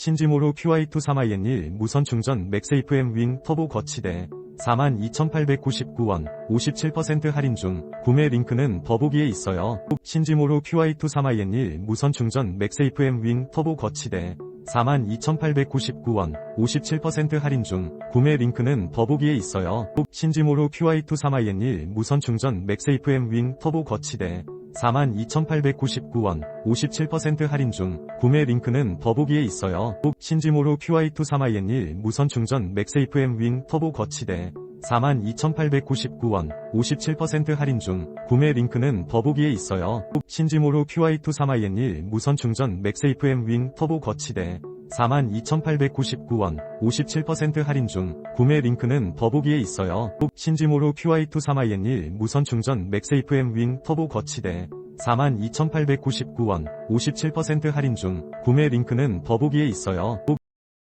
신지모로 QI2 3IN1 무선 충전 맥세이프 M 윙 터보 거치대 42,899원 57% 할인 중 구매 링크는 더보기에 있어요. 신지모로 QI2 3IN1 무선 충전 맥세이프 M 윙 터보 거치대 42,899원 57% 할인 중 구매 링크는 더보기에 있어요. 신지모로 QI2 3IN1 무선 충전 맥세이프 M 윙 터보 거치대 42,899원 57% 할인 중 구매 링크는 더보기에 있어요. 신지모로 QI2 3IN1 무선 충전 맥세이프 M 윙 터보 거치대 42,899원 57% 할인 중 구매 링크는 더보기에 있어요. 신지모로 QI2 3IN1 무선 충전 맥세이프 M 윙 터보 거치대 42,899원 57% 할인 중 구매 링크는 더보기에 있어요. 신지모로 QI2 3IN1 무선 충전 맥세이프 윙 터보 거치대 42,899원 57% 할인 중 구매 링크는 더보기에 있어요.